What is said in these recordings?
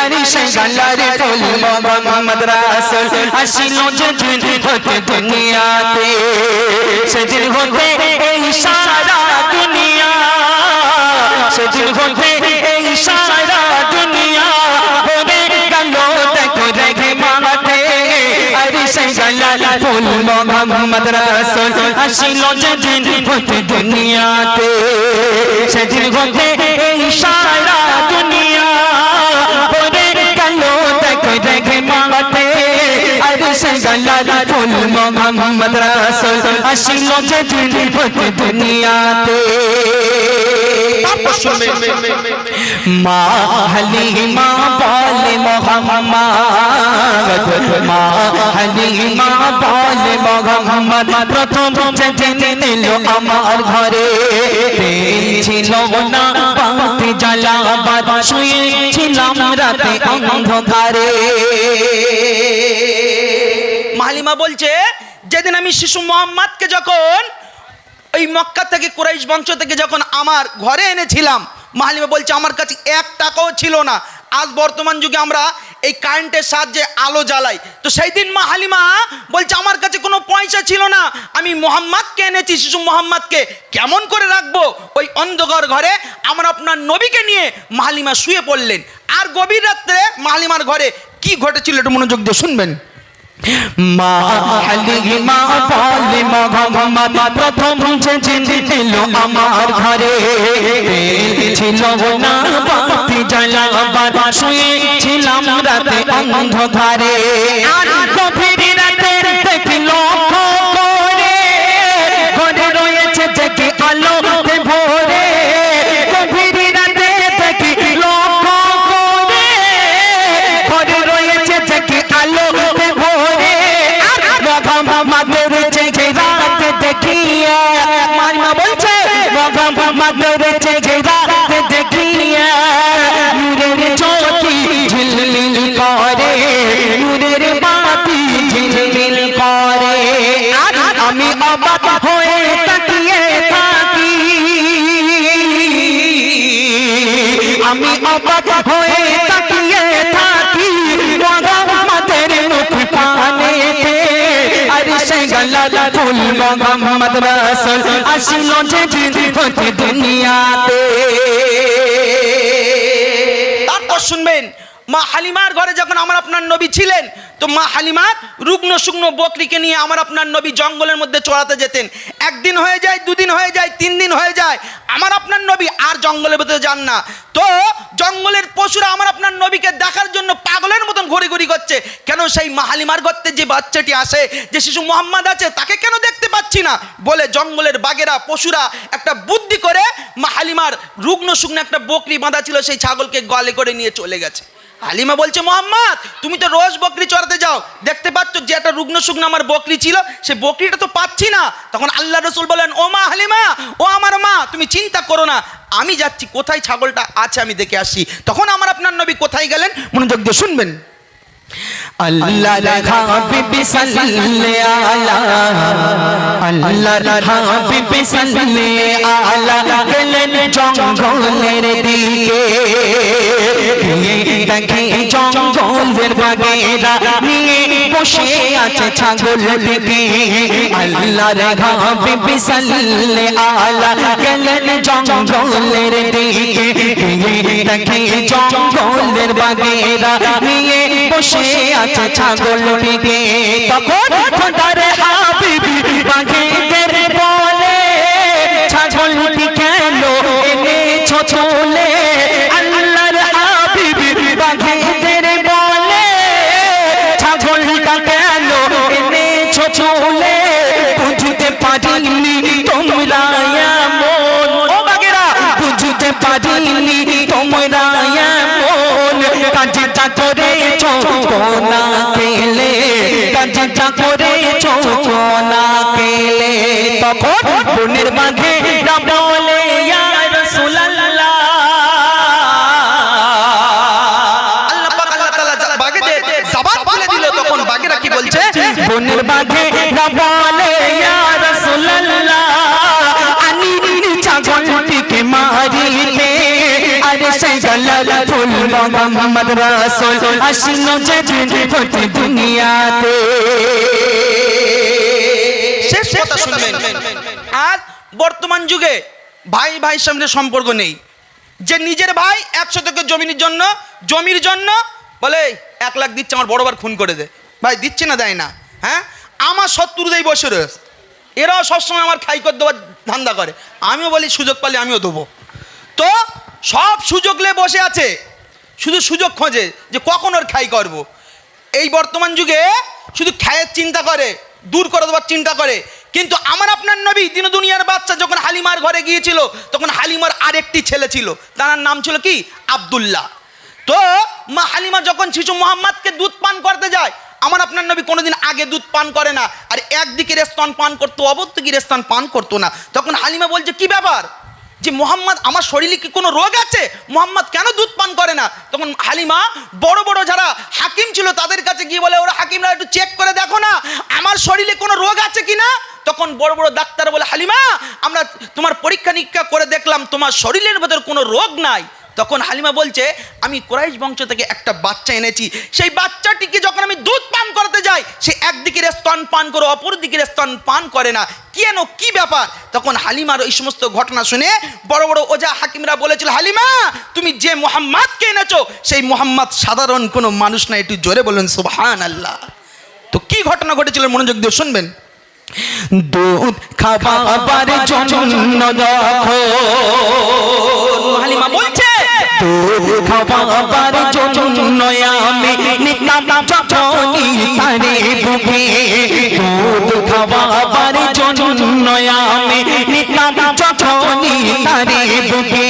আরে সে গলার ফুল মোহাম্মদ রাসূল আসিল যেদিন হতে দুনিয়াতে সেদিন হতে এই সারা দুনিয়া সেদিন হতে এই সারা দুনিয়া ভরে গেল দেখো রেখে মাঠে আরে সে গলার ফুল মোহাম্মদ রাসূল আসিল যেদিন হতে দুনিয়াতে সেদিন হতে এই সারা দুনিয়া গলার ফুল মোহাম্মদ রাসূল আসিল যেদিন হতে দুনিয়াতে। তারপর শুনবেন মা হালিমা বলে মোহাম্মদ। মা হালিমা বলে মোহাম্মদ। প্রথম যেদিন এলো আমার ঘরে। ছিল না পাতে জ্বালাবার। শুয়েছিলাম রাতে অন্ধকারে। মালিমা বলছে, যেদিন আমি শিশু মোহাম্মদকে যখন ওই মক্কা থেকে কুরাইশ বংশ থেকে যখন আমার ঘরে এনেছিলাম, মালিমা বলছে, আমার কাছে এক টাকাও ছিল না। আজ বর্তমান যুগে আমরা এই কারেন্টের সাহায্যে আলো জ্বালাই। তো সেই দিন মা হালিমা বলছে, আমার কাছে কোনো পয়সা ছিল না। আমি মোহাম্মদকে এনেছি, শিশু মোহাম্মদকে। কেমন করে রাখব? ওই অন্ধকার ঘরে আমার আপনার নবীকে নিয়ে মাহালিমা শুয়ে পড়লেন। আর গভীর রাত্রে মাহালিমার ঘরে কি ঘটেছিল একটু মনোযোগ দিয়ে শুনবেন। মা প্রথম ছিল আমার ঘরে। ছিল না বাতি শুয়েছিলাম রাতে অন্ধকারে। আর গভীর রাতে দেখিয়া নূরের জ্যোতি ঝিলমিল করে ঝিলমিল করে। আমি অবাক হয়ে তাকিয়ে থাকি। আমি অবাক হয়ে তাকিয়ে ফুল মোহাম্মদ রাসুল আসিল হতে দুনিয়াতে তারপর শুনবেন মা হালিমার ঘরে যখন আমার আপনার নবী ছিলেন, তো মা হালিমার রুগ্ন শুকনো বকরিকে নিয়ে আমার আপনার নবী জঙ্গলের মধ্যে চড়াতে যেতেন। একদিন হয়ে যায়, দুদিন হয়ে যায়, তিন দিন হয়ে যায়, আমার আপনার নবী আর জঙ্গলের ভেতরে যান না। তো জঙ্গলের পশুরা আমার আপনার নবীকে দেখার জন্য পাগলের মতন ঘুরি ঘুরি করছে। কেন সেই মা হালিমার গর্তে যে বাচ্চাটি আসে, যে শিশু মোহাম্মদ আছে, তাকে কেন দেখতে পাচ্ছি না? বলে জঙ্গলের বাগেরা পশুরা একটা বুদ্ধি করে মা হালিমার রুগ্ন শুকনো একটা বকরি বাঁধা ছিল, সেই ছাগলকে গলে করে নিয়ে চলে গেছে। হালিমা বলছে, মোহাম্মদ, তুমি তো রোজ বকরি চড়াতে যাও। দেখতে পাচ্ছ যে একটা রুগ্ন শুকনো আমার বকরি ছিল, সে বকরিটা তো পাচ্ছি না। তখন আল্লাহ রসুল বলেন ও মা হালিমা, ও আমার মা, তুমি চিন্তা করো না। আমি যাচ্ছি, কোথায় ছাগলটা আছে আমি দেখে আসি। তখন আমার আপনার নবী কোথায় গেলেন? মনোযোগ দিয়ে শুনবেন। আল্লাহ হাবিব সাল্লে আলা। আল্লাহ হাবিব সাল্লে আলা। গেলেন জঙ্গলের দিকে। দেখে জঙ্গলের বাগেরা নিয়ে বসে আছে ছাগল দিকে আল্লাহ হাবিব সাল্লে আলা গেলেন জঙ্গলের দিকে। দেখে জঙ্গলের বাগেরা নিয়ে বসে আছে ছাগলটিকে তখন খোদারে হাবিবি বাঘেদের বাঘেদের জবান খুলে দিল তখন বাঘে রাখি বলছে? বোনের বাঘে বলে ইয়া রাসূলুল্লাহ। মোহাম্মদ রাসূল আসিল যেদিন হতে দুনিয়াতে। শেষ কথা শুনবেন আজ বর্তমান যুগে ভাই ভাই সামনে সম্পর্ক নেই। যে নিজের ভাই একশো থেকে জমির জন্য জমির জন্য বলে, এক লাখ দিচ্ছে আমার বড় বার খুন করে দে। ভাই দিচ্ছে না, দেয় না। হ্যাঁ? আমার শত্রুদেই বসে রয়েছে। এরাও সবসময় আমার খাই করে দেওয়ার ধান্দা করে। আমিও বলি, সুযোগ পালে আমিও দেবো। তো সব সুযোগ নিয়ে বসে আছে। শুধু সুযোগ খোঁজে যে কখন ওর খাই করব। এই বর্তমান যুগে শুধু খায়ের চিন্তা করে, দূর করে দেওয়ার চিন্তা করে। কিন্তু আমার আপনার নবী দিন দুনিয়ার বাচ্চা যখন হালিমার ঘরে গিয়েছিল, তখন হালিমার আরেকটি ছেলে ছিল। তার নাম ছিল কি? আব্দুল্লাহ। তো মা হালিমা যখন শিশু মোহাম্মদকে দুধ পান করতে যায়, আমার আপনার নবী কোনোদিন আগে দুধ পান করে না। আর একদিকে স্তন পান করতো অবর্তকির স্তন পান করতো না। তখন হালিমা বলছে, কি ব্যাপার? যে মোহাম্মদ, আমার শরীরে কি কোনো রোগ আছে? মোহাম্মদ কেন দুধ পান করে না? তখন হালিমা, বড় বড় যারা হাকিম ছিল, তাদের কাছে গিয়ে বলে, ওরা হাকিমরা একটু চেক করে দেখো না, আমার শরীরে কোনো রোগ আছে কি না তখন বড় বড় ডাক্তার বলে, হালিমা, আমরা তোমার পরীক্ষা নিরীক্ষা করে দেখলাম, তোমার শরীরের ভেতর কোনো রোগ নাই। তখন হালিমা বলছে আমি কোরাইশ বংশ থেকে একটা বাচ্চা এনেছি। সেই বাচ্চাটিকে যখন আমি দুধ পান করতে যাই সে একদিকের স্তন পান করে অপর দিকের স্তন পান করে না। কেন? কি ব্যাপার? তখন হালিমার ওই সমস্ত ঘটনা শুনে বড় বড় ওজা হাকিমরা বলেছিল হালিমা তুমি যে মোহাম্মদকে এনেছো সেই মোহাম্মদ সাধারণ কোনো মানুষ না। একটু জোরে বলুন সুবহান আল্লাহ তো কি ঘটনা ঘটেছিল মনোযোগ দিয়ে শুনবেন? দুধ খাবার জন্য দেখো। দুধ খাবার জন্য আমি নিতাম যখনই তারে বুকে। দুধ খাবার জন্য আমি নিতাম যখনই তারে বুকে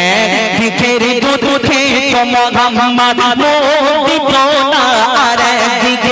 একদিকের দুধ খেত মোহাম্মদ দিত না, আর একদিকে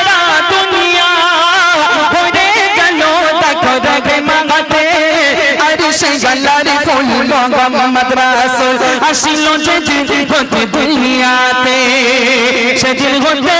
আসিল যেদিন হতে দুনিয়াতে সেদিন হতে